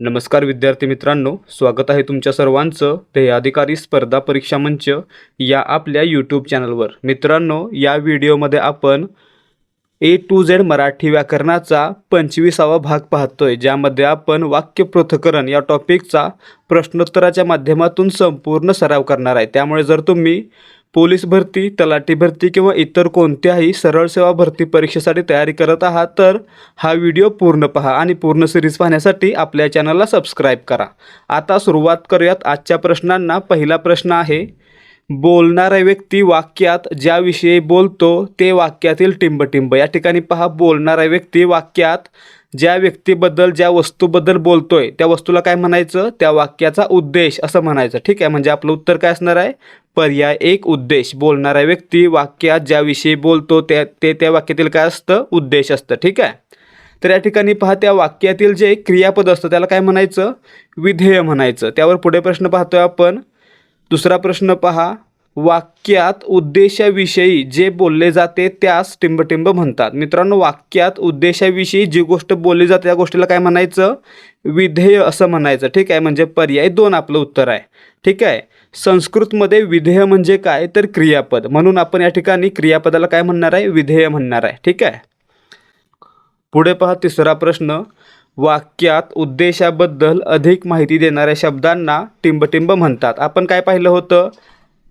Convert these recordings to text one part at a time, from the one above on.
नमस्कार विद्यार्थी मित्रांनो स्वागत आहे तुमच्या सर्वांचं ध्येयाधिकारी स्पर्धा परीक्षा मंच या आपल्या यूट्यूब चॅनलवर. मित्रांनो या व्हिडिओमध्ये आपण ए टू झेड मराठी व्याकरणाचा पंचवीसावा भाग पाहतोय ज्यामध्ये आपण वाक्य पृथक्करण या टॉपिकचा प्रश्नोत्तराच्या माध्यमातून संपूर्ण सराव करणार आहे. त्यामुळे जर तुम्ही पोलीस भरती तलाठी भरती किंवा इतर कोणत्याही सरळ सेवा भरती परीक्षेसाठी तयारी करत आहात तर हा व्हिडिओ पूर्ण पहा आणि पूर्ण सिरीज पाहण्यासाठी आपल्या चॅनलला सबस्क्राईब करा. आता सुरुवात करूयात आजच्या प्रश्नांना. पहिला प्रश्न आहे बोलणारा व्यक्ती वाक्यात ज्याविषयी बोलतो ते वाक्यातील टिंबटिंब. या ठिकाणी पहा बोलणारा व्यक्ती वाक्यात ज्या व्यक्तीबद्दल ज्या वस्तूबद्दल बोलतोय त्या वस्तूला काय म्हणायचं? त्या वाक्याचा उद्देश असं म्हणायचं. ठीक आहे? म्हणजे आपलं उत्तर काय असणार आहे? पर्याय एक उद्देश. बोलणारा व्यक्ती वाक्यात ज्याविषयी बोलतो त्या ते त्या वाक्यातील काय असतं? उद्देश असतं. ठीक आहे? तर या ठिकाणी पहा त्या वाक्यातील जे क्रियापद असतं त्याला काय म्हणायचं? विधेय म्हणायचं. त्यावर पुढे प्रश्न पाहतोय आपण. दुसरा प्रश्न पहा. वाक्यात उद्देशाविषयी जे बोलले जाते त्यास टिंबटिंब म्हणतात. मित्रांनो वाक्यात उद्देशाविषयी जी गोष्ट बोलली जाते त्या गोष्टीला काय म्हणायचं? विधेय असं म्हणायचं. ठीक आहे? म्हणजे पर्याय दोन आपलं उत्तर आहे. ठीक आहे? संस्कृतमध्ये विधेय म्हणजे काय? तर क्रियापद. म्हणून आपण या ठिकाणी क्रियापदाला काय म्हणणार आहे? विधेय म्हणणार आहे. ठीक आहे? पुढे पहा तिसरा प्रश्न. वाक्यात उद्देशाबद्दल अधिक माहिती देणाऱ्या शब्दांना टिंबटिंब म्हणतात. आपण काय पाहिलं होतं?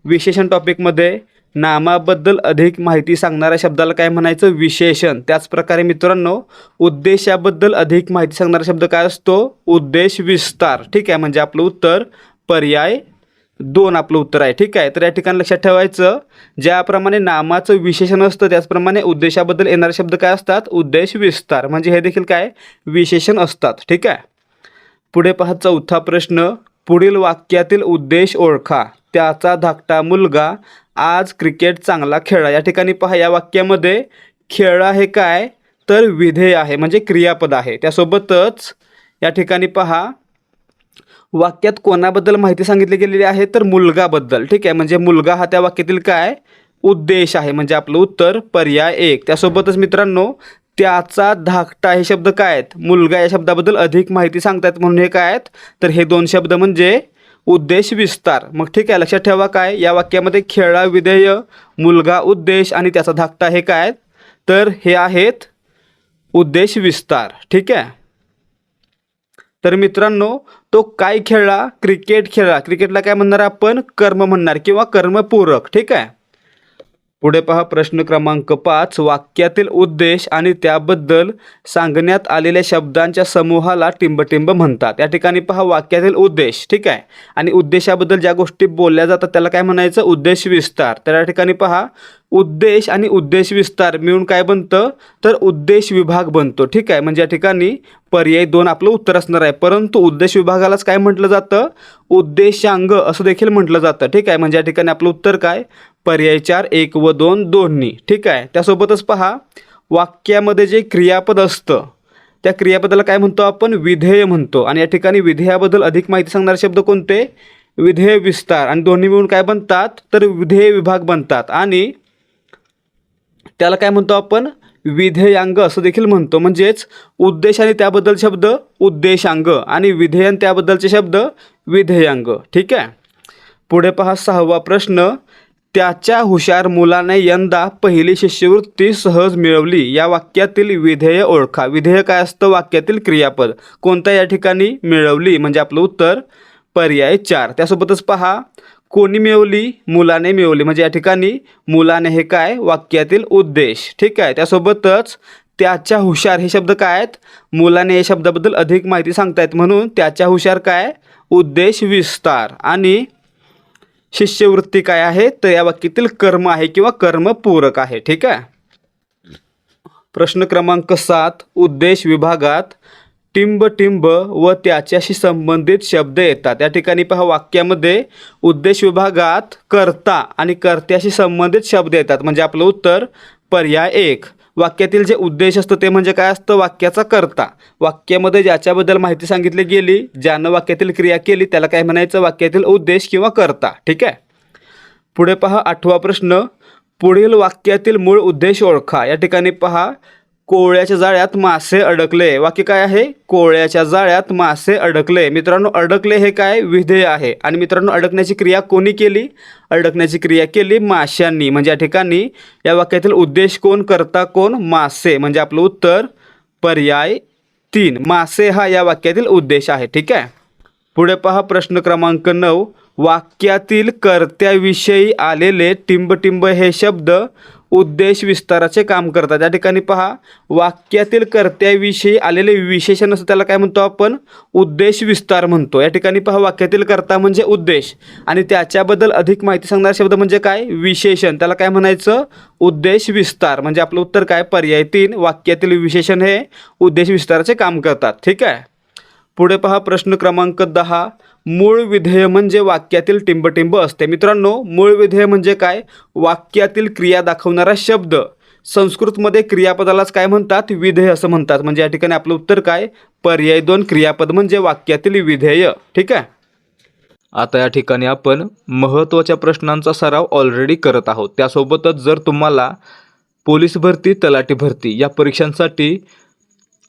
विशेषण टॉपिकमध्ये नामाबद्दल अधिक माहिती सांगणाऱ्या शब्दाला काय म्हणायचं? विशेषण. त्याचप्रकारे मित्रांनो उद्देशाबद्दल अधिक माहिती सांगणारा शब्द काय असतो? उद्देश विस्तार. ठीक आहे? म्हणजे आपलं उत्तर पर्याय दोन आपलं उत्तर आहे. ठीक आहे? तर या ठिकाणी लक्षात ठेवायचं ज्याप्रमाणे नामाचं विशेषण असतं त्याचप्रमाणे उद्देशाबद्दल येणारे शब्द काय असतात? उद्देश विस्तार. म्हणजे हे देखील काय? विशेषण असतात. ठीक आहे? पुढे पहा चौथा प्रश्न. पुढील वाक्यातील उद्देश ओळखा. त्याचा धाकटा मुलगा आज क्रिकेट चांगला खेळला. या ठिकाणी पहा या वाक्यामध्ये खेळला हे काय? तर विधेय आहे म्हणजे क्रियापद आहे. त्यासोबतच या ठिकाणी पहा वाक्यात कोणाबद्दल माहिती सांगितली गेलेली आहे? तर मुलगाबद्दल. ठीक आहे म्हणजे मुलगा हा त्या वाक्यातील काय? उद्देश आहे म्हणजे आपलं उत्तर पर्याय एक. त्यासोबतच मित्रांनो त्याचा धाकटा हे शब्द काय आहेत? मुलगा या शब्दाबद्दल अधिक माहिती सांगतायत म्हणून हे काय आहेत? तर हे दोन शब्द म्हणजे उद्देश विस्तार. मग ठीक आहे लक्षात ठेवा काय या वाक्यामध्ये खेळा विधेय मुलगा उद्देश आणि त्याचा धाकटा हे काय तर हे आहेत उद्देश विस्तार. ठीक आहे? तर मित्रांनो तो काय खेळला क्रिकेट खेळला क्रिकेटला काय म्हणणार आपण? कर्म म्हणणार किंवा कर्मपूरक. ठीक आहे? पुढे पहा प्रश्न क्रमांक पाच. वाक्यातील उद्देश आणि त्याबद्दल सांगण्यात आलेल्या शब्दांच्या समूहाला टिंबटिंब म्हणतात. या ठिकाणी पहा वाक्यातील उद्देश ठीक आहे? आणि उद्देशाबद्दल ज्या गोष्टी बोलल्या जातात त्याला काय म्हणायचं? उद्देश विस्तार. तर या ठिकाणी पहा उद्देश आणि उद्देश विस्तार मिळून काय बनतं? तर उद्देश विभाग बनतो. ठीक आहे? म्हणजे या ठिकाणी पर्याय दोन आपलं उत्तर असणार आहे. परंतु उद्देश विभागालाच काय म्हटलं जातं? उद्देशांग असं देखील म्हटलं जातं. ठीक आहे? म्हणजे या ठिकाणी आपलं उत्तर काय? पर्याय चार एक व दोन दोन्ही. ठीक आहे? त्यासोबतच पहा वाक्यामध्ये जे क्रियापद असतं त्या क्रियापदाला काय म्हणतो आपण? विधेय म्हणतो. आणि या ठिकाणी विधेयाबद्दल अधिक माहिती सांगणारे शब्द कोणते? विधेय विस्तार. आणि दोन्ही मिळून काय बनतात? तर विधेय विभाग बनतात. आणि त्याला काय म्हणतो आपण? विधेयांग असं देखील म्हणतो. म्हणजेच उद्देश आणि त्याबद्दल शब्द उद्देशांग आणि विधेयन त्याबद्दलचे शब्द विधेयांग. ठीक आहे? पुढे पहा सहावा प्रश्न. त्याच्या हुशार मुलाने यंदा पहिली शिष्यवृत्ती सहज मिळवली. या वाक्यातील विधेय ओळखा. विधेय काय असतं? वाक्यातील क्रियापद. कोणत्या या ठिकाणी मिळवली? म्हणजे आपलं उत्तर पर्याय चार. त्यासोबतच पहा कोणी मिळवली? मुलाने मिळवली. म्हणजे या ठिकाणी मुलाने हे काय? वाक्यातील उद्देश. ठीक आहे? त्यासोबतच त्याच्या हुशार हे शब्द काय आहेत? मुलाने या शब्दाबद्दल अधिक माहिती सांगतायत म्हणून त्याच्या हुशार काय? उद्देश विस्तार. आणि शिष्यवृत्ती काय आहे? तर या वाक्यातील कर्म आहे किंवा कर्मपूरक आहे. ठीक आहे? प्रश्न क्रमांक सात उद्देश विभागात टिंब टिंब व त्याच्याशी संबंधित शब्द येतात. या ठिकाणी पहा वाक्यामध्ये उद्देश विभागात कर्ता आणि कर्त्याशी संबंधित शब्द येतात. म्हणजे आपलं उत्तर पर्याय एक. वाक्यातील जे उद्देश असतं ते म्हणजे काय असतं? वाक्याचा कर्ता. वाक्यामध्ये ज्याच्याबद्दल माहिती सांगितली गेली ज्यानं वाक्यातील क्रिया केली त्याला काय म्हणायचं? वाक्यातील उद्देश किंवा कर्ता. ठीक आहे? पुढे पहा आठवा प्रश्न. पुढील वाक्यातील मूळ उद्देश ओळखा. या ठिकाणी पहा कोळ्याच्या जाळ्यात मासे अडकले. वाक्य काय आहे? कोळ्याच्या जाळ्यात मासे अडकले. मित्रांनो अडकले हे काय? विधेय आहे. आणि मित्रांनो अडकण्याची क्रिया कोणी केली? अडकण्याची क्रिया केली माशांनी म्हणजे या ठिकाणी या वाक्यातील उद्देश कोण? करता कोण? मासे. म्हणजे आपलं उत्तर पर्याय तीन. मासे हा या वाक्यातील उद्देश आहे. ठीक आहे? पुढे पहा प्रश्न क्रमांक नऊ. वाक्यातील कर्त्याविषयी आलेले टिंबटिंब हे शब्द उद्देश विस्ताराचे काम करतात. या ठिकाणी पहा वाक्यातील कर्त्याविषयी आलेले विशेषण असं त्याला काय म्हणतो आपण? उद्देश विस्तार म्हणतो. या ठिकाणी पहा वाक्यातील कर्ता म्हणजे उद्देश आणि त्याच्याबद्दल अधिक माहिती सांगणारा शब्द म्हणजे काय? विशेषण. त्याला काय म्हणायचं? उद्देश विस्तार. म्हणजे आपलं उत्तर काय? पर्याय तीन. वाक्यातील विशेषण हे उद्देश विस्ताराचे काम करतात. ठीक आहे? पुढे पहा प्रश्न क्रमांक दहा. मूळ विधेय म्हणजे वाक्यातील टिंबटिंब असते. मित्रांनो मूळ विधेय म्हणजे काय? वाक्यातील क्रिया दाखवणारा शब्द. संस्कृतमध्ये क्रियापदालाच काय म्हणतात? विधेय असं म्हणतात. म्हणजे या ठिकाणी आपलं उत्तर काय? पर्याय दोन क्रियापद म्हणजे वाक्यातील विधेय. ठीक आहे? आता या ठिकाणी आपण महत्त्वाच्या प्रश्नांचा सराव ऑलरेडी करत आहोत. त्यासोबतच जर तुम्हाला पोलीस भरती तलाठी भरती या परीक्षांसाठी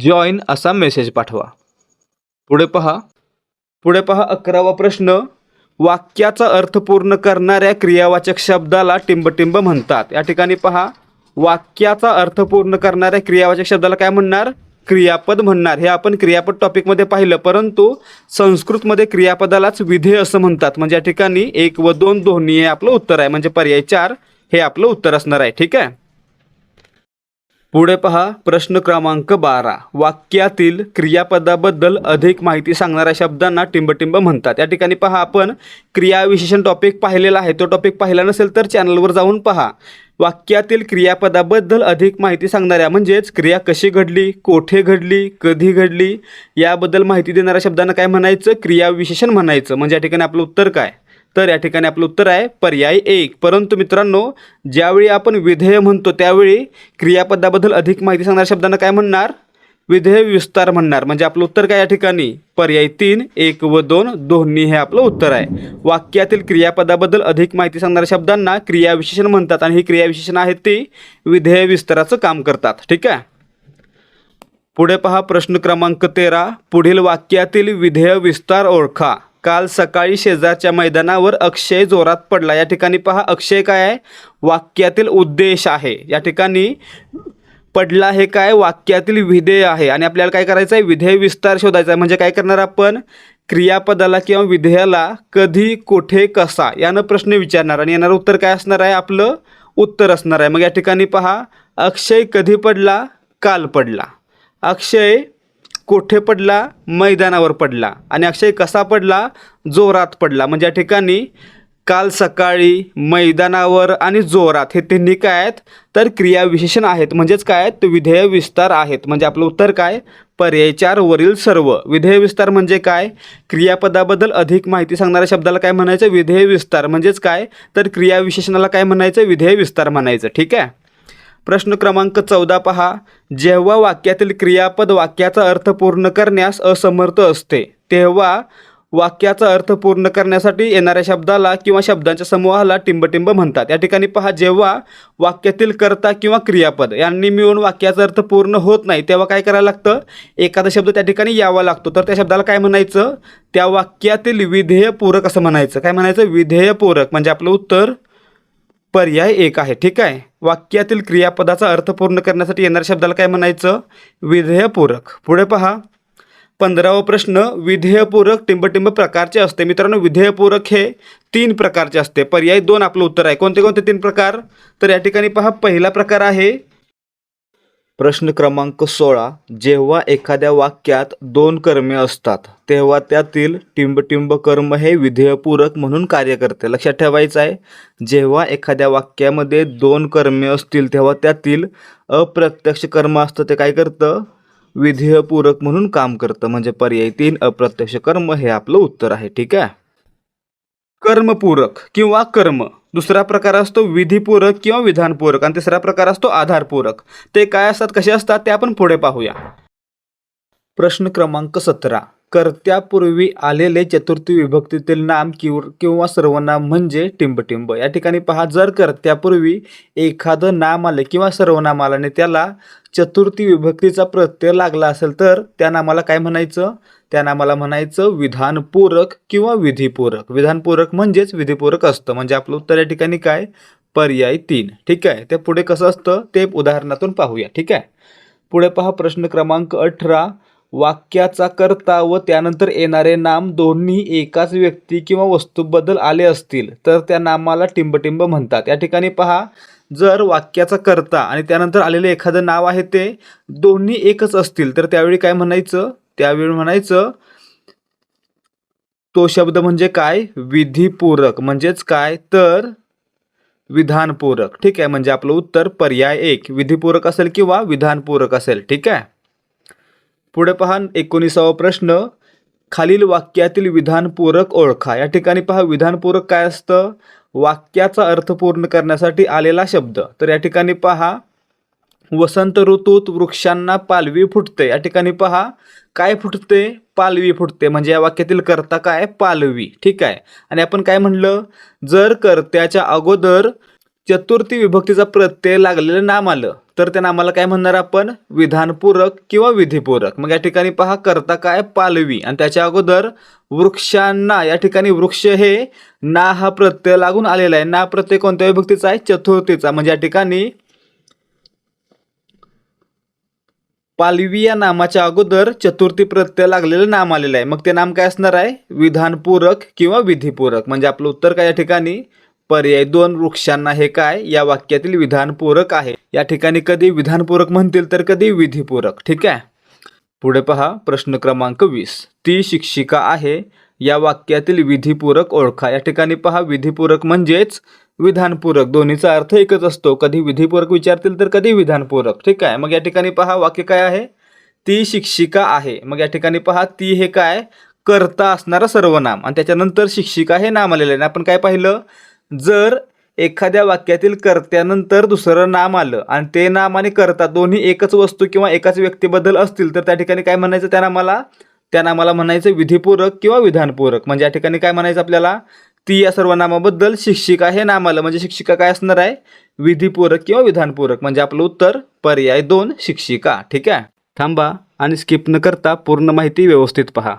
जॉईन असा मेसेज पाठवा. पुढे पहा. पुढे पहा अकरावा प्रश्न. वाक्याचा अर्थ पूर्ण करणाऱ्या क्रियावाचक शब्दाला टिंबटिंब म्हणतात. या ठिकाणी पहा. वाक्याचा अर्थ पूर्ण करणाऱ्या क्रियावाचक शब्दाला काय म्हणणार? क्रियापद म्हणणार. हे आपण क्रियापद टॉपिकमध्ये पाहिलं. परंतु संस्कृतमध्ये क्रियापदालाच विधेय असं म्हणतात. म्हणजे या ठिकाणी एक व दोन दोन्ही हे आपलं उत्तर आहे. म्हणजे पर्याय चार हे आपलं उत्तर असणार आहे. ठीक आहे? पुढे पहा प्रश्न क्रमांक बारा. वाक्यातील क्रियापदाबद्दल अधिक माहिती सांगणाऱ्या शब्दांना टिंबटिंब म्हणतात. या ठिकाणी पहा आपण क्रियाविशेषण टॉपिक पाहिलेला आहे. तो टॉपिक पाहिला नसेल तर चॅनलवर जाऊन पहा. वाक्यातील क्रियापदाबद्दल अधिक माहिती सांगणाऱ्या म्हणजेच क्रिया कशी घडली कोठे घडली कधी घडली याबद्दल माहिती देणाऱ्या शब्दांना काय म्हणायचं? क्रियाविशेषण म्हणायचं. म्हणजे या ठिकाणी आपलं उत्तर काय? तर या ठिकाणी आपलं उत्तर आहे पर्याय एक. परंतु मित्रांनो ज्यावेळी आपण विधेय म्हणतो त्यावेळी क्रियापदाबद्दल अधिक माहिती सांगणाऱ्या शब्दांना काय म्हणणार? विधेय विस्तार म्हणणार. म्हणजे आपलं उत्तर काय या ठिकाणी? पर्याय तीन एक व दोन दोन्ही हे आपलं उत्तर आहे. वाक्यातील क्रियापदाबद्दल अधिक माहिती सांगणाऱ्या शब्दांना क्रियाविशेषण म्हणतात आणि ही क्रियाविशेषण आहेत ती विधेय विस्ताराचं काम करतात. ठीक आहे? पुढे पहा प्रश्न क्रमांक तेरा. पुढील वाक्यातील विधेय विस्तार ओळखा. काल सकाळी शेजारच्या मैदानावर अक्षय जोरात पडला. या ठिकाणी पहा अक्षय काय आहे? वाक्यातील उद्देश आहे. या ठिकाणी पडला हे काय? वाक्यातील विधेय आहे. आणि आपल्याला काय करायचं आहे विधेय विस्तार शोधायचा आहे. म्हणजे काय करणार आपण? क्रियापदाला किंवा विधेयाला कधी कुठे कसा यानं प्रश्न विचारणार. आणि येणारं उत्तर काय असणार आहे? आपलं उत्तर असणार आहे. मग या ठिकाणी पहा अक्षय कधी पडला? काल पडला. अक्षय कोठे पडला? मैदानावर पडला. आणि अक्षय कसा पडला? जोरात पडला. म्हणजे या ठिकाणी काल सकाळी मैदानावर आणि जोरात हे तिन्ही काय आहेत? तर क्रियाविशेषण आहेत. म्हणजेच काय आहेत? विधेय विस्तार आहेत. म्हणजे आपलं उत्तर काय? पर्याय चार वरील सर्व. विधेय विस्तार म्हणजे काय? क्रियापदाबद्दल अधिक माहिती सांगणाऱ्या शब्दाला काय म्हणायचं? विधेय विस्तार. म्हणजेच काय? तर क्रियाविशेषणाला काय म्हणायचं? विधेय विस्तार म्हणायचं. ठीक आहे? प्रश्न क्रमांक चौदा पहा. जेव्हा वाक्यातील क्रियापद वाक्याचा अर्थ पूर्ण करण्यास असमर्थ असते तेव्हा वाक्याचा अर्थ पूर्ण करण्यासाठी येणाऱ्या शब्दाला किंवा शब्दांच्या समूहाला टिंबटिंब म्हणतात. या ठिकाणी पहा जेव्हा वाक्यातील कर्ता किंवा क्रियापद यांनी मिळून वाक्याचा अर्थ पूर्ण होत नाही तेव्हा काय करायला लागतं? एखादा शब्द त्या ठिकाणी यावा लागतो. तर त्या शब्दाला काय म्हणायचं? त्या वाक्यातील विधेयपूरक असं म्हणायचं. काय म्हणायचं? विधेयपूरक. म्हणजे आपलं उत्तर पर्याय एक आहे. ठीक आहे? वाक्यातील क्रियापदाचा अर्थ पूर्ण करण्यासाठी येणाऱ्या शब्दाला काय म्हणायचं? विधेयपूरक. पुढे पहा. पंधरावा प्रश्न विधेयपूरक टिंबटिंब प्रकारचे असते. मित्रांनो विधेयपूरक हे तीन प्रकारचे असते. पर्याय दोन आपलं उत्तर आहे. कोणते कोणते तीन प्रकार? तर या ठिकाणी पहा पहिला प्रकार आहे प्रश्न क्रमांक सोळा. जेव्हा एखाद्या वाक्यात दोन कर्मे असतात तेव्हा त्यातील टिंबटिंब कर्म हे विधेयपूरक म्हणून कार्य करते. लक्षात ठेवायचं आहे जेव्हा एखाद्या वाक्यामध्ये दोन कर्मे असतील तेव्हा त्यातील अप्रत्यक्ष कर्म असतं ते काय करतं? विधेयपूरक म्हणून काम करतं. म्हणजे पर्याय तीन अप्रत्यक्ष कर्म हे आपलं उत्तर आहे. ठीक आहे? कर्मपूरक किंवा कर्म. दुसरा प्रकार असतो विधीपूरक किंवा विधानपूरक आणि तिसरा प्रकार असतो आधारपूरक. ते काय असतात कसे असतात ते आपण पुढे पाहूया. प्रश्न क्रमांक सतरा. कर्त्यापूर्वी आलेले चतुर्थी विभक्तीतील नाम किव किंवा सर्वनाम म्हणजे टिंबटिंब. या ठिकाणी पहा जर कर्त्यापूर्वी एखादं नाम आले किंवा सर्वनाम आलं आणि त्याला चतुर्थी विभक्तीचा प्रत्यय लागला असेल तर त्या नामाला काय म्हणायचं? त्यांना मला म्हणायचं विधानपूरक किंवा विधीपूरक. विधानपूरक म्हणजेच विधीपूरक असतं. म्हणजे आपलं उत्तर या ठिकाणी काय? पर्याय तीन. ठीक आहे? ते पुढे कसं असतं? ते उदाहरणातून पाहूया. ठीक आहे? पुढे पहा प्रश्न क्रमांक अठरा. वाक्याचा कर्ता व त्यानंतर येणारे नाम दोन्ही एकाच व्यक्ती किंवा वस्तूबद्दल आले असतील तर त्या नामाला टिंबटिंब म्हणतात. या ठिकाणी पहा जर वाक्याचा कर्ता आणि त्यानंतर आलेलं एखादं नाव आहे ते दोन्ही एकच असतील तर त्यावेळी काय म्हणायचं? त्यावेळी म्हणायचं तो शब्द म्हणजे काय? विधीपूरक. म्हणजेच काय? तर विधानपूरक. ठीक आहे? म्हणजे आपलं उत्तर पर्याय एक. विधीपूरक असेल किंवा विधानपूरक असेल. ठीक आहे? पुढे पहा एकोणीसावा प्रश्न. खालील वाक्यातील विधानपूरक ओळखा. या ठिकाणी पहा विधानपूरक काय असतं? वाक्याचा अर्थ पूर्ण करण्यासाठी आलेला शब्द. तर या ठिकाणी पहा वसंत ऋतूत वृक्षांना पालवी फुटते. या ठिकाणी पहा काय फुटते? पालवी फुटते. म्हणजे या वाक्यातील करता काय? पालवी. ठीक आहे? आणि आपण काय म्हणलं? जर कर्त्याच्या अगोदर चतुर्थी विभक्तीचा प्रत्यय लागलेलं नाम आलं तर त्या नामाला काय म्हणणार आपण? विधानपूरक किंवा विधीपूरक. मग या ठिकाणी पहा करता काय? पालवी. आणि त्याच्या अगोदर वृक्षांना या ठिकाणी वृक्ष हे ना हा प्रत्यय लागून आलेला आहे. ना प्रत्यय कोणत्या विभक्तीचा आहे? चतुर्थीचा. म्हणजे या ठिकाणी पालवी या नामाच्या अगोदर चतुर्थी प्रत्यय लागलेलं नाम आलेलं आहे. मग ते नाम काय असणार आहे? विधानपूरक किंवा विधीपूरक. म्हणजे आपलं उत्तर काय या ठिकाणी? पर्याय दोन वृक्षांना हे काय? या वाक्यातील विधानपूरक आहे. या ठिकाणी कधी विधानपूरक म्हणतील तर कधी विधीपूरक. ठीक आहे? पुढे पहा प्रश्न क्रमांक वीस. ती शिक्षिका आहे या वाक्यातील विधीपूरक ओळखा. या ठिकाणी पहा विधीपूरक म्हणजेच विधानपूरक. दोन्हीचा अर्थ एकच असतो. कधी विधीपूरक विचारतील तर कधी विधानपूरक. ठीक आहे? मग या ठिकाणी पहा वाक्य काय आहे? ती शिक्षिका आहे. मग या ठिकाणी पहा ती हे काय? करता असणारं सर्वनाम. आणि त्याच्यानंतर शिक्षिका हे नाम आलेलं आहे. आपण काय पाहिलं? जर एखाद्या वाक्यातील कर्त्यानंतर दुसरं नाम आलं आणि ते नाम आणि करता दोन्ही एकच वस्तू किंवा एकाच व्यक्तीबद्दल असतील तर त्या ठिकाणी काय म्हणायचं त्या नामाला? त्यांना नामाला म्हणायचं विधीपूरक किंवा विधानपूरक. म्हणजे या ठिकाणी काय म्हणायचं आपल्याला? ती या सर्व नामाबद्दल शिक्षिका हे नाम आलं म्हणजे शिक्षिका काय असणार आहे? विधीपूरक किंवा विधानपूरक. म्हणजे आपलं उत्तर पर्याय दोन शिक्षिका. ठीक आहे? थांबा आणि स्किप न करता पूर्ण माहिती व्यवस्थित पहा.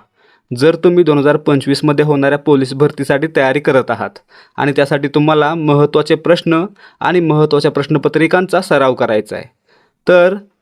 जर तुम्ही दोन हजार पंचवीसमध्ये होणाऱ्या पोलीस भरतीसाठी तयारी करत आहात आणि त्यासाठी तुम्हाला महत्त्वाचे प्रश्न आणि महत्त्वाच्या प्रश्नपत्रिकांचा सराव करायचा आहे तर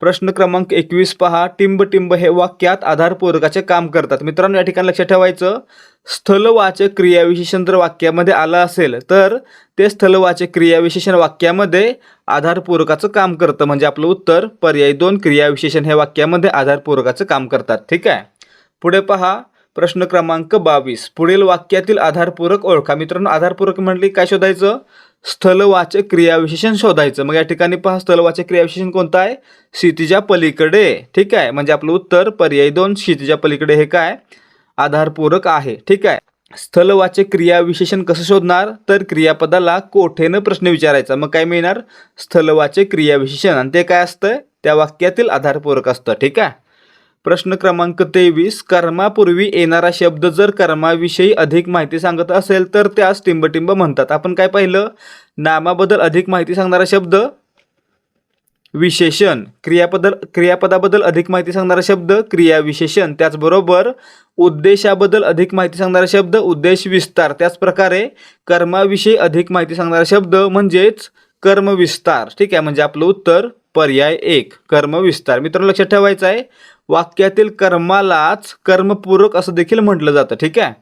प्रश्न क्रमांक एकवीस पहा. टिंब टिंब हे वाक्यात आधारपूरकाचे काम करतात. मित्रांनो या ठिकाणी लक्षात ठेवायचं स्थलवाचक क्रियाविशेषण जर वाक्यामध्ये आलं असेल तर ते स्थलवाचक क्रियाविशेषण वाक्यामध्ये आधारपूरकाचं काम करतं. म्हणजे आपलं उत्तर पर्याय दोन क्रियाविशेषण हे वाक्यामध्ये आधारपूरकाचं काम करतात. ठीक आहे? पुढे पहा. प्रश्न क्रमांक बावीस. पुढील वाक्यातील आधारपूरक ओळखा. मित्रांनो आधारपूरक म्हणली काय शोधायचं? स्थलवाचक क्रियाविशेषण शोधायचं. मग या ठिकाणी पहा स्थलवाचक क्रियाविशेषण कोणतं आहे? क्षितिजा पलीकडे. ठीक आहे? म्हणजे आपलं उत्तर पर्याय दोन क्षितिजा पलीकडे हे काय? आधारपूरक आहे. ठीक आहे? स्थलवाचक क्रियाविशेषण कसं शोधणार? तर क्रियापदाला कोठेनं प्रश्न विचारायचा? मग काय मिळणार? स्थलवाचक क्रियाविशेषण. आणि ते काय असतं? त्या वाक्यातील आधारपूरक असतं. ठीक आहे? प्रश्न क्रमांक तेवीस कर्मापूर्वी येणारा शब्द जर कर्माविषयी अधिक माहिती सांगत असेल तर त्यास टिंबटिंब म्हणतात. आपण काय पाहिलं? नामाबद्दल अधिक माहिती सांगणारा शब्द विशेषण. क्रियापदल क्रियापदाबद्दल अधिक माहिती सांगणारा शब्द क्रियाविशेषण. त्याचबरोबर उद्देशाबद्दल अधिक माहिती सांगणारा शब्द उद्देश विस्तार. त्याचप्रकारे कर्माविषयी अधिक माहिती सांगणारा शब्द म्हणजेच कर्मविस्तार. ठीक आहे म्हणजे आपलं उत्तर पर्याय एक कर्मविस्तार. मित्रांनो लक्षात ठेवायचं आहे. वाक्यातील कर्मालाच कर्मपूरक असं देखील म्हटलं जातं ठीक आहे?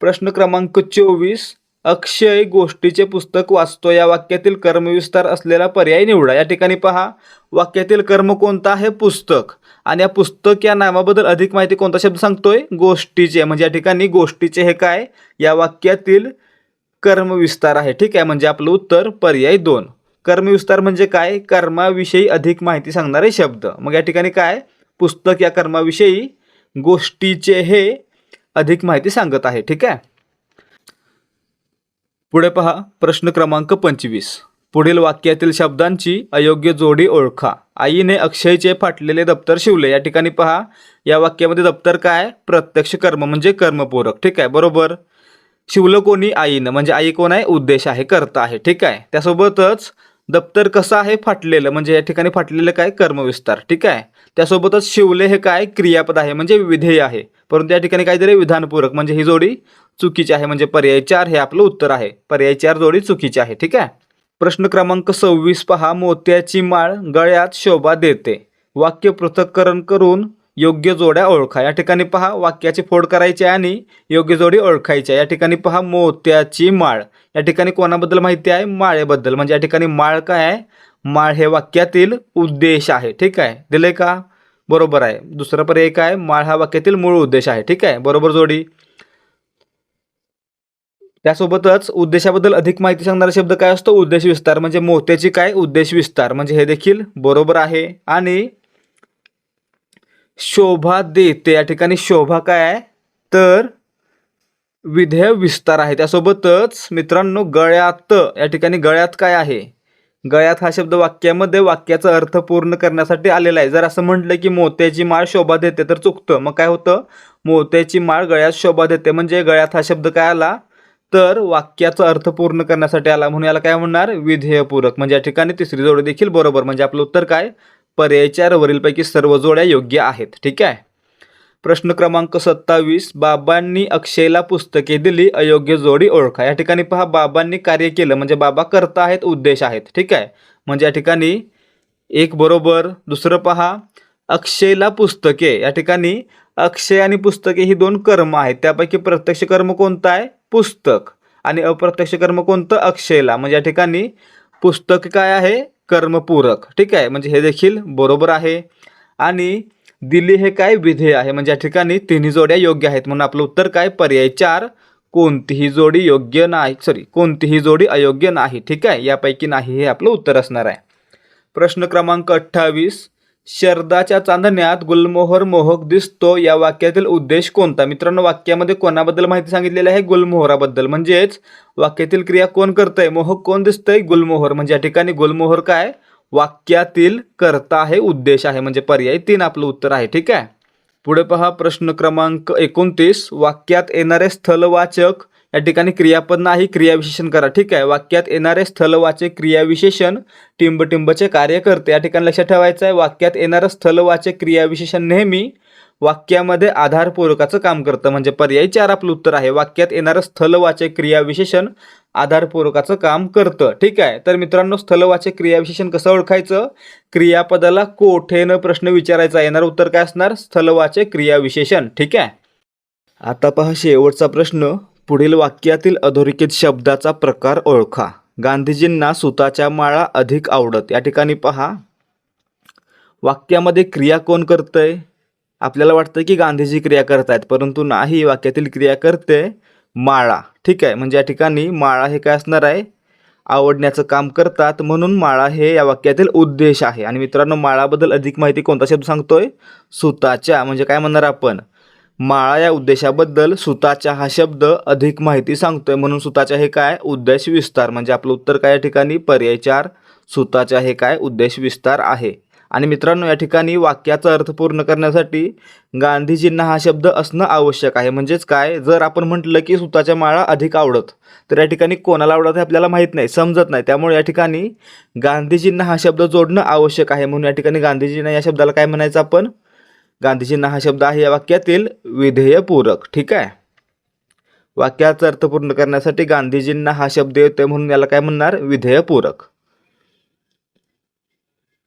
प्रश्न क्रमांक चोवीस अक्षय गोष्टीचे पुस्तक वाचतो. या वाक्यातील कर्मविस्तार असलेला पर्याय निवडा. या ठिकाणी पहा वाक्यातील कर्म कोणता आहे? पुस्तक. आणि या पुस्तक या नामाबद्दल अधिक माहिती कोणता शब्द सांगतोय? गोष्टीचे. म्हणजे या ठिकाणी गोष्टीचे हे काय? या वाक्यातील कर्मविस्तार आहे ठीक आहे? म्हणजे आपलं उत्तर पर्याय दोन. कर्मविस्तार म्हणजे काय? कर्माविषयी अधिक माहिती सांगणारे शब्द. मग या ठिकाणी काय? पुस्तक या कर्माविषयी गोष्टीचे हे अधिक माहिती सांगत आहे ठीक आहे? पुढे पहा प्रश्न क्रमांक पंचवीस. पुढील वाक्यातील शब्दांची अयोग्य जोडी ओळखा. आईने अक्षयचे फाटलेले दप्तर शिवले. या ठिकाणी पहा या वाक्यामध्ये दप्तर काय? प्रत्यक्ष कर्म म्हणजे कर्मपूरक ठीक आहे? बरोबर? शिवलं कोणी? आईनं. म्हणजे आई कोण आहे? उद्देश आहे करता आहे ठीक आहे? त्यासोबतच दप्तर कसं आहे फाटलेलं? म्हणजे या ठिकाणी फाटलेलं काय? कर्मविस्तार. ठीक आहे? त्यासोबतच शिवले हे काय? क्रियापद आहे. म्हणजे विधेय आहे. परंतु या ठिकाणी काहीतरी विधानपूरक. म्हणजे ही जोडी चुकीची आहे. म्हणजे पर्याय चार हे आपलं उत्तर आहे. पर्याय चार जोडी चुकीची आहे. ठीक आहे? प्रश्न क्रमांक सव्वीस पहा. मोत्याची माळ गळ्यात शोभा देते. वाक्य पृथक्करण करून योग्य जोड्या ओळखा. या ठिकाणी पहा वाक्याची फोड करायची आहे आणि योग्य जोडी ओळखायची आहे. या ठिकाणी पहा मोत्याची माळ. या ठिकाणी कोणाबद्दल माहिती आहे? माळेबद्दल. म्हणजे या ठिकाणी माळ काय आहे? माळ हे वाक्यातील उद्देश आहे. ठीक आहे? दिले का? बरोबर आहे. दुसरा पर्याय काय? माळ हा वाक्यातील मूळ उद्देश आहे. ठीक आहे? बरोबर जोडी. त्यासोबतच उद्देशाबद्दल अधिक माहिती सांगणारा शब्द काय असतो? उद्देश विस्तार. म्हणजे मोत्याची काय? उद्देश विस्तार. म्हणजे हे देखील बरोबर आहे. आणि शोभा देते. या ठिकाणी शोभा काय आहे? तर विधेय विस्तार आहे. त्यासोबतच मित्रांनो गळ्यात या ठिकाणी गळ्यात काय आहे? गळ्यात हा शब्द वाक्यामध्ये वाक्याचा अर्थ पूर्ण करण्यासाठी आलेला आहे. जर असं म्हटलं की मोत्याची माळ शोभा देते तर चुकतं. मग काय होतं? मोत्याची माळ गळ्यात शोभा देते. म्हणजे गळ्यात हा शब्द काय आला? तर वाक्याचा अर्थ पूर्ण करण्यासाठी आला. म्हणून याला काय म्हणणार? विधेयपूरक. म्हणजे या ठिकाणी तिसरी जोडी देखील बरोबर. म्हणजे आपलं उत्तर काय? पर्याय चार वरीलपैकी सर्व जोड्या योग्य आहेत. ठीक आहे? प्रश्न क्रमांक सत्तावीस. बाबांनी अक्षयला पुस्तके दिली अयोग्य जोडी ओळखा. या ठिकाणी पहा बाबांनी कार्य केलं म्हणजे बाबा करता आहेत उद्देश आहेत. ठीक आहे? म्हणजे या ठिकाणी एक बरोबर दुसरं पहा अक्षयला पुस्तके. या ठिकाणी अक्षय आणि पुस्तके ही दोन कर्म आहेत. त्यापैकी प्रत्यक्ष कर्म कोणतं आहे? पुस्तक. आणि अप्रत्यक्ष कर्म कोणतं? अक्षयला. म्हणजे या ठिकाणी पुस्तक काय आहे? कर्मपूरक. ठीक आहे? म्हणजे हे देखील बरोबर आहे. आणि दिल्ली हे काय विधेय आहे? म्हणजे या ठिकाणी तिन्ही जोड्या योग्य आहेत. म्हणून आपलं उत्तर काय? पर्याय चार. कोणतीही जोडी योग्य नाही. सॉरी कोणतीही जोडी अयोग्य नाही. ठीक आहे? यापैकी नाही हे आपलं उत्तर असणार आहे. प्रश्न क्रमांक अठ्ठावीस. शरदाच्या चांदण्यात गुलमोहर मोहक दिसतो. या वाक्यातील उद्देश कोणता? मित्रांनो वाक्यामध्ये कोणाबद्दल माहिती सांगितलेली आहे? गुलमोहराबद्दल. म्हणजेच वाक्यातील क्रिया कोण करतंय? मोहक कोण दिसतंय? गुलमोहर. म्हणजे या ठिकाणी गुलमोहर काय? वाक्यातील कर्ता आहे उद्देश आहे. म्हणजे पर्याय तीन आपलं उत्तर आहे. ठीक आहे? पुढे पहा प्रश्न क्रमांक एकोणतीस. वाक्यात येणारे स्थलवाचक या ठिकाणी क्रियापद नाही क्रियाविशेषण करा. ठीक आहे? वाक्यात येणारे स्थलवाचक क्रियाविशेषण टिंबटिंबचे कार्य करते या ठिकाणी लक्षात ठेवायचं आहे वाक्यात येणारं स्थलवाचक क्रियाविशेषण नेहमी वाक्यामध्ये आधारपूरकाचं काम करतं. म्हणजे पर्यायी चार आपलं उत्तर आहे. वाक्यात येणारं स्थलवाचक क्रियाविशेषण आधारपूरकाचं काम करतं. ठीक आहे? तर मित्रांनो स्थलवाचक क्रियाविशेषण कसं ओळखायचं? क्रियापदाला कोठेनं प्रश्न विचारायचा? येणार उत्तर काय असणार? स्थलवाचक क्रियाविशेषण ठीक आहे? आता पहा शेवटचा प्रश्न. पुढील वाक्यातील अधोरेखित शब्दाचा प्रकार ओळखा. गांधीजींना सुताच्या माळा अधिक आवडत. या ठिकाणी पहा. वाक्यामध्ये क्रिया कोण करतंय? आपल्याला वाटतं की गांधीजी क्रिया करतायत परंतु नाही वाक्यातील क्रिया करते माळा. ठीक आहे म्हणजे या ठिकाणी माळा हे काय असणार आहे? आवडण्याचं काम करतात म्हणून माळा हे या वाक्यातील उद्देश आहे. आणि मित्रांनो माळाबद्दल अधिक माहिती कोणता शब्द सांगतोय? सुताच्या. म्हणजे काय म्हणणार आपण? माळा या उद्देशाबद्दल सुताच्या हा शब्द अधिक माहिती सांगतोय. म्हणून सुताचा हे काय? उद्देश विस्तार. म्हणजे आपलं उत्तर काय या ठिकाणी? पर्याय चार. सुताचा हे काय? उद्देश विस्तार आहे. आणि मित्रांनो या ठिकाणी वाक्याचा अर्थ पूर्ण करण्यासाठी गांधीजींना हा शब्द असणं आवश्यक आहे. म्हणजेच काय? जर आपण म्हटलं की सुताच्या माळा अधिक आवडत तर या ठिकाणी कोणाला आवडत हे आपल्याला माहीत नाही समजत नाही. त्यामुळे या ठिकाणी गांधीजींना हा शब्द जोडणं आवश्यक आहे. म्हणून या ठिकाणी गांधीजींना या शब्दाला काय म्हणायचं आपण? गांधीजींना हा शब्द आहे या वाक्यातील विधेयपूरक ठीक आहे? वाक्याचा अर्थ पूर्ण करण्यासाठी गांधीजींना हा शब्द येतोय म्हणून याला काय म्हणणार? विधेयपूरक.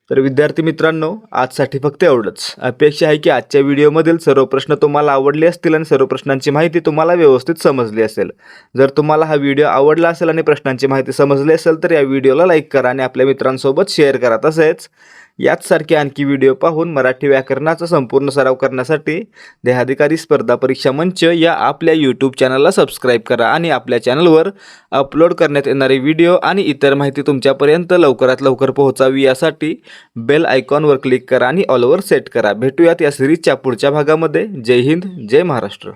तर विद्यार्थी मित्रांनो आजसाठी फक्त एवढंच. अपेक्षा आहे की आजच्या व्हिडिओमधील सर्व प्रश्न तुम्हाला आवडले असतील आणि सर्व प्रश्नांची माहिती तुम्हाला व्यवस्थित समजली असेल. जर तुम्हाला हा व्हिडिओ आवडला असेल आणि प्रश्नांची माहिती समजली असेल तर या व्हिडिओला लाईक करा आणि आपल्या मित्रांसोबत शेअर करा तसेच याचसारखे आणखी व्हिडिओ पाहून मराठी व्याकरणाचा संपूर्ण सराव करण्यासाठी देहाधिकारी स्पर्धा परीक्षा मंच या आपल्या यूट्यूब चॅनलला सबस्क्राईब करा आणि आपल्या चॅनलवर अपलोड करण्यात येणारे व्हिडिओ आणि इतर माहिती तुमच्यापर्यंत लवकरात लवकर पोहोचावी यासाठी बेल आयकॉनवर क्लिक करा आणि ऑलवर सेट करा. भेटूयात या सिरीजच्या पुढच्या भागामध्ये. जय हिंद जय महाराष्ट्र.